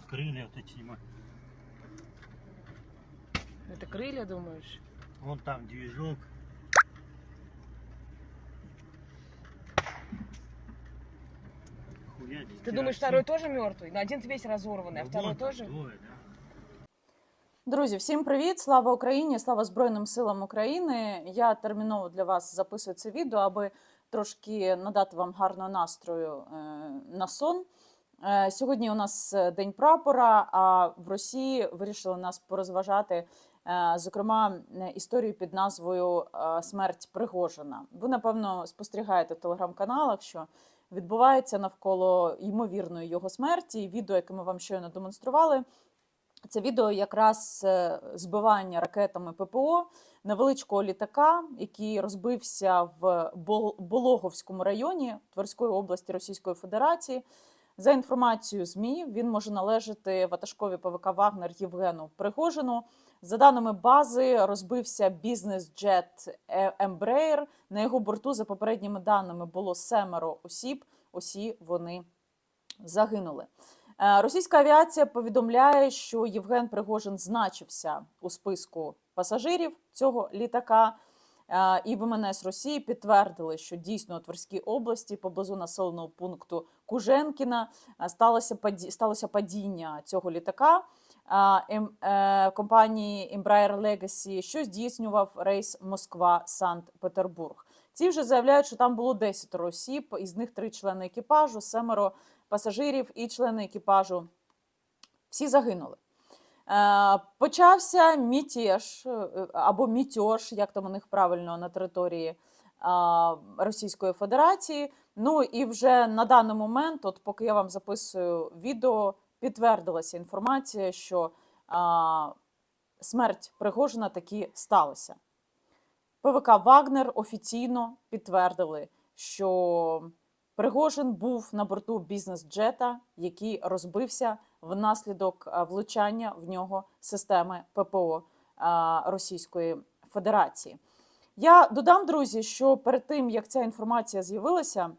Вон крылья вот эти снимают. Это крылья, думаешь? Вон там движок. Хуя, Ты думаешь, второй тоже мертвый? Но один весь разорванный, а Ну, второй вон там тоже? двое, да. Друзі, всім привіт! Слава Україні! Слава Збройним силам України! Я терміново для вас записую це відео, аби трошки надати вам гарного настрою е, на сон. Е, Сьогодні у нас е, день прапора. А в Росії вирішили нас порозважати, е, зокрема, історію під назвою Смерть Пригожина. Ви напевно спостерігаєте в телеграм-каналах, що відбувається навколо ймовірної його смерті. Відео, яке ми вам щойно демонстрували. Це відео якраз збивання ракетами ППО невеличкого літака, який розбився в Бол- Болоховському районі Тверської області Російської Федерації. За інформацією ЗМІ, він може належати ватажкові ПВК Вагнер Євгену Пригожину. За даними бази, розбився бізнес-джет Е- Embraer. На його борту, за попередніми даними, було семеро осіб. Усі вони загинули. Е, Російська авіація повідомляє, що Євген Пригожин значився у списку пасажирів цього літака. І ВМНС Росії підтвердили, що дійсно у Тверській області поблизу населеного пункту Куженкіна сталося сталося падіння цього літака ем- е, компанії Embraer Legacy, що здійснював рейс Москва-Санкт-Петербург. Ці вже заявляють, що там було 10 осіб, із них три члени екіпажу, семеро пасажирів і члени екіпажу. Всі загинули. Е, Почався мятеж е, або мітьош, як там у них правильно на території Російської Федерації. Ну і вже на даний момент, от поки я вам записую відео, підтвердилася інформація, що смерть Пригожина таки сталася. ПВК Вагнер офіційно підтвердили, що Пригожин був на борту бізнес-джета, який розбився внаслідок влучання в нього системи ППО Російської Федерації. Я додам, друзі, що перед тим як ця інформація з'явилася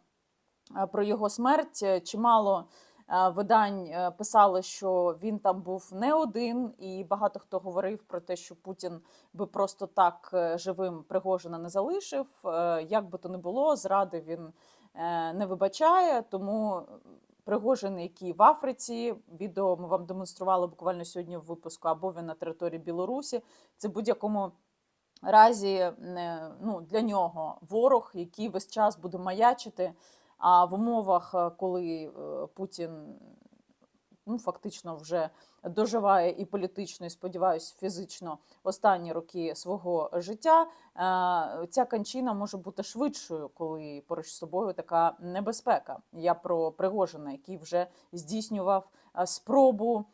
про його смерть, е, чимало е, видань е, писали, що він там був не один, і багато хто говорив про те, що Путін би просто так е, живим Пригожина не залишив. Е, Як би то не було, зради він е, не вибачає, тому Пригожин, який в Африці, відео ми вам демонстрували буквально сьогодні в випуску, або він на території Білорусі. Це будь-якому разі е, ну, для нього ворог, який весь час буде маячити. А в умовах, е, коли е, Путін ну, фактично вже доживає і політично, і сподіваюся, фізично останні роки свого життя, е, ця кончина може бути швидшою, коли поруч з собою така небезпека. Я про Пригожина, який вже здійснював е, спробу.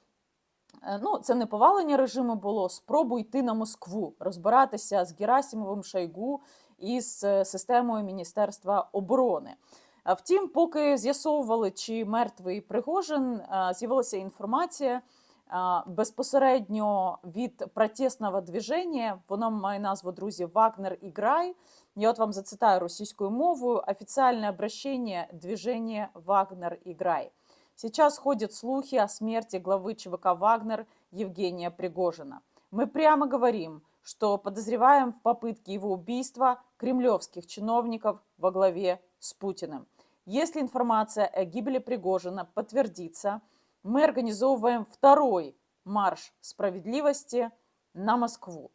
е, Ну, це не повалення режиму було спробу йти на Москву, розбиратися з Герасимовим Шойгу і з системою Міністерства оборони. Втім, поки з'ясовували, чи мертвий Пригожин, з'явилася інформація безпосередньо від протестного движення. Воно має назву друзі Вагнер Іграй. Я от вам зацитаю російською мовою официальное обращение движения Вагнер Играй. Сейчас ходят слухи о смерти главы ЧВК Вагнер Евгения Пригожина. Мы прямо говорим, что подозреваем в попытке его убийства кремлевских чиновников во главе с Путиным. Если информация о гибели Пригожина подтвердится, мы организовываем второй марш справедливости на Москву.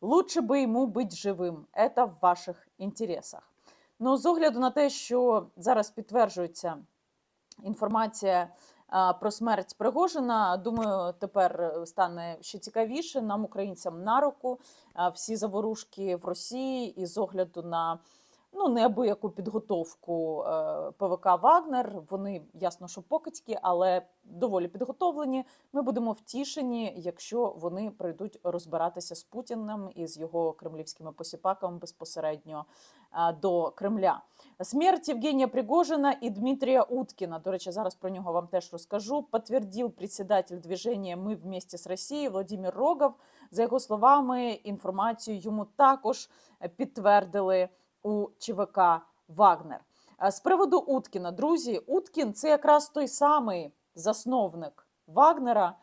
Лучше би йому бути живим. Це в ваших інтересах. Ну, з огляду на те, що зараз підтверджується інформація а, про смерть Пригожина, думаю, тепер е, стане ще цікавіше нам, українцям, на руку. Всі заворушки в Росії і з огляду на ну, неабияку підготовку е, ПВК Вагнер. Вони ясно, що покидьки, але доволі підготовлені. Ми будемо втішені, якщо вони прийдуть розбиратися з Путіним і з його кремлівськими посіпаками безпосередньо до Кремля. Смерть Євгенія Пригожина і Дмитрія Уткіна. До речі, зараз про нього вам теж розкажу. Підтвердив председатель движення Ми вместе з Росією Владимир Рогов. За його словами, інформацію йому також підтвердили у ЧВК Вагнер. Е, З приводу Уткіна, друзі, Уткін це якраз той самий засновник Вагнера,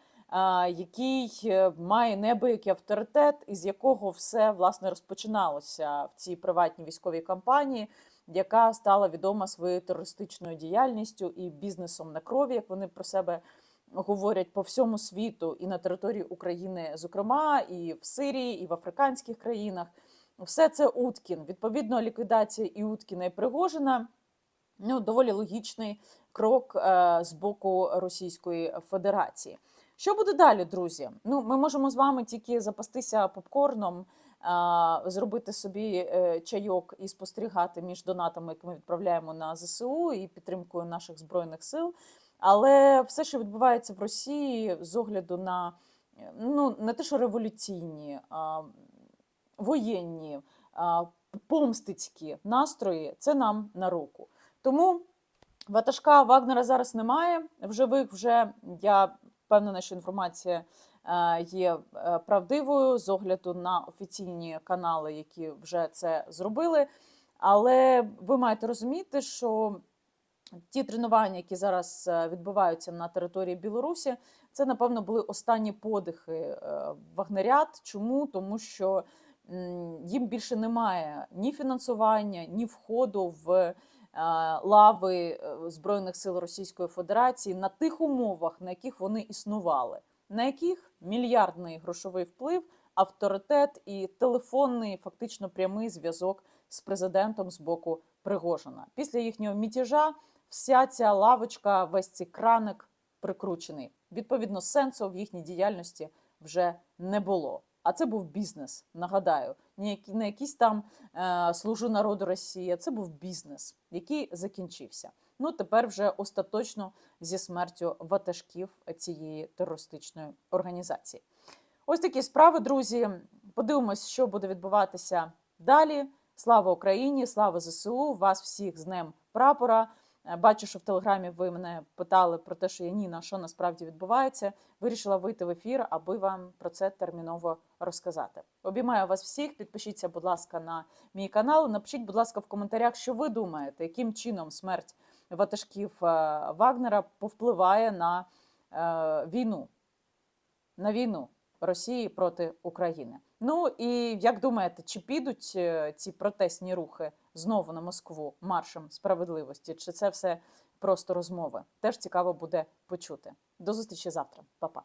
який е, має неабиякий авторитет, із якого все власне розпочиналося в цій приватній військовій кампанії, яка стала відома своєю терористичною діяльністю і бізнесом на крові, як вони про себе говорять по всьому світу, і на території України, зокрема, і в Сирії, і в африканських країнах. Все це Уткін. Відповідно, ліквідація і Уткіна і Пригожина ну, доволі логічний крок е, з боку Російської Федерації. Що буде далі, друзі? Ну, ми можемо з вами тільки запастися попкорном, е, зробити собі е, чайок і спостерігати між донатами, які ми відправляємо на ЗСУ і підтримкою наших збройних сил. Але все, що відбувається в Росії, з огляду на ну не те, що революційні, воєнні, помстицькі настрої, це нам на руку. Тому ватажка Вагнера зараз немає. В живих вже я впевнена, що інформація е, є е, правдивою з огляду на офіційні канали, які вже це зробили. Але ви маєте розуміти, що ті тренування, які зараз е, відбуваються на території Білорусі, це напевно були останні подихи вагнерят. Чому? Тому що їм більше немає ні фінансування, ні входу в е, лави е, Збройних сил Російської Федерації на тих умовах, на яких вони існували, на яких мільярдний грошовий вплив, авторитет і телефонний, фактично прямий зв'язок з президентом з боку Пригожина. Після їхнього мятежа вся ця лавочка, весь цей краник прикручений. Відповідно, сенсу в їхній діяльності вже не було. А це був бізнес. Нагадаю, не не якийсь там е, служу народу Росії. Це був бізнес, який закінчився. Ну тепер вже остаточно зі смертю ватажків цієї терористичної організації. Ось такі справи, друзі. Подивимось, що буде відбуватися далі. Слава Україні! Слава ЗСУ! Вас всіх з Днем прапора. Е, Бачу, що в телеграмі ви мене питали про те, що я Ніна, що насправді відбувається. Вирішила вийти в ефір, аби вам про це терміново розказати. Обіймаю вас всіх. Підпишіться, будь ласка, на мій канал. Напишіть, будь ласка, в коментарях, що ви думаєте, яким чином смерть ватажків е, Вагнера повпливає на е, війну, на війну Росії проти України. Ну і як думаєте, чи підуть ці протестні рухи знову на Москву маршем справедливості? Чи це все просто розмови? Теж цікаво буде почути. До зустрічі завтра, Па-па.